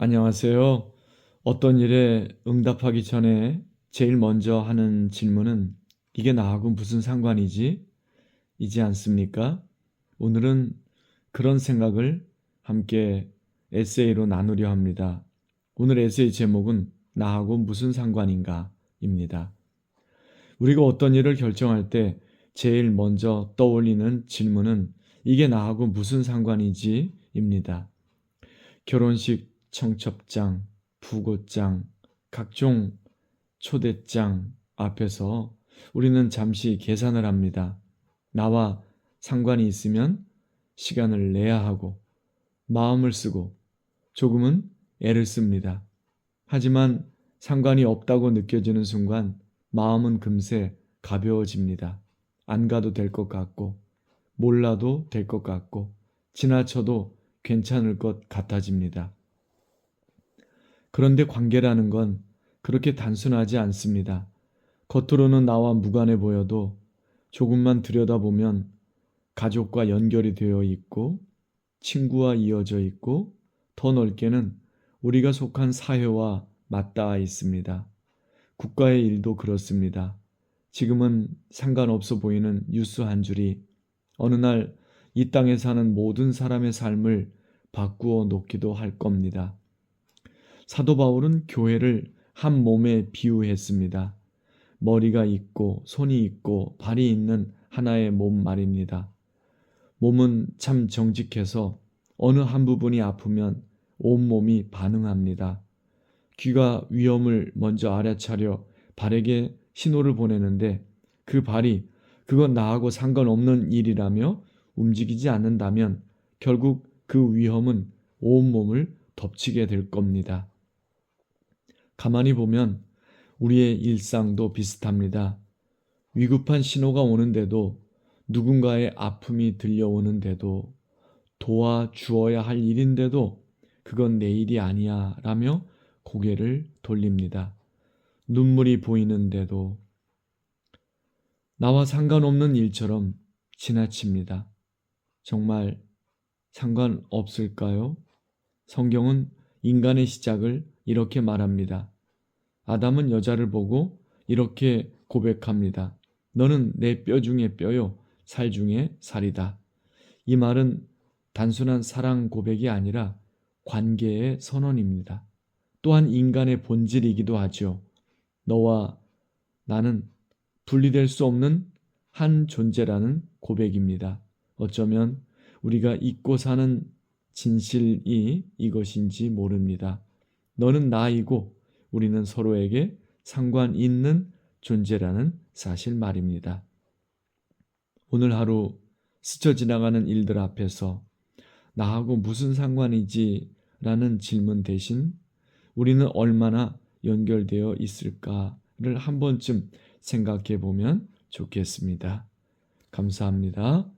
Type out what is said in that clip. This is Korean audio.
안녕하세요. 어떤 일에 응답하기 전에 제일 먼저 하는 질문은 이게 나하고 무슨 상관이지? 이지 않습니까? 오늘은 그런 생각을 함께 에세이로 나누려 합니다. 오늘 에세이 제목은 나하고 무슨 상관인가? 입니다. 우리가 어떤 일을 결정할 때 제일 먼저 떠올리는 질문은 이게 나하고 무슨 상관이지? 입니다. 결혼식 청첩장, 부고장, 각종 초대장 앞에서 우리는 잠시 계산을 합니다. 나와 상관이 있으면 시간을 내야 하고 마음을 쓰고 조금은 애를 씁니다. 하지만 상관이 없다고 느껴지는 순간 마음은 금세 가벼워집니다. 안 가도 될 것 같고 몰라도 될 것 같고 지나쳐도 괜찮을 것 같아집니다. 그런데 관계라는 건 그렇게 단순하지 않습니다. 겉으로는 나와 무관해 보여도 조금만 들여다보면 가족과 연결이 되어 있고 친구와 이어져 있고 더 넓게는 우리가 속한 사회와 맞닿아 있습니다. 국가의 일도 그렇습니다. 지금은 상관없어 보이는 뉴스 한 줄이 어느 날 이 땅에 사는 모든 사람의 삶을 바꾸어 놓기도 할 겁니다. 사도 바울은 교회를 한 몸에 비유했습니다. 머리가 있고 손이 있고 발이 있는 하나의 몸 말입니다. 몸은 참 정직해서 어느 한 부분이 아프면 온몸이 반응합니다. 귀가 위험을 먼저 알아차려 발에게 신호를 보내는데 그 발이 그건 나하고 상관없는 일이라며 움직이지 않는다면 결국 그 위험은 온몸을 덮치게 될 겁니다. 가만히 보면 우리의 일상도 비슷합니다. 위급한 신호가 오는데도 누군가의 아픔이 들려오는데도 도와주어야 할 일인데도 그건 내 일이 아니야 라며 고개를 돌립니다. 눈물이 보이는데도 나와 상관없는 일처럼 지나칩니다. 정말 상관없을까요? 성경은 인간의 시작을 이렇게 말합니다. 아담은 여자를 보고 이렇게 고백합니다. 너는 내 뼈 중에 뼈요, 살 중에 살이다. 이 말은 단순한 사랑 고백이 아니라 관계의 선언입니다. 또한 인간의 본질이기도 하죠. 너와 나는 분리될 수 없는 한 존재라는 고백입니다. 어쩌면 우리가 잊고 사는 진실이 이것인지 모릅니다. 너는 나이고 우리는 서로에게 상관 있는 존재라는 사실 말입니다. 오늘 하루 스쳐 지나가는 일들 앞에서 나하고 무슨 상관이지? 라는 질문 대신 우리는 얼마나 연결되어 있을까를 한 번쯤 생각해 보면 좋겠습니다. 감사합니다.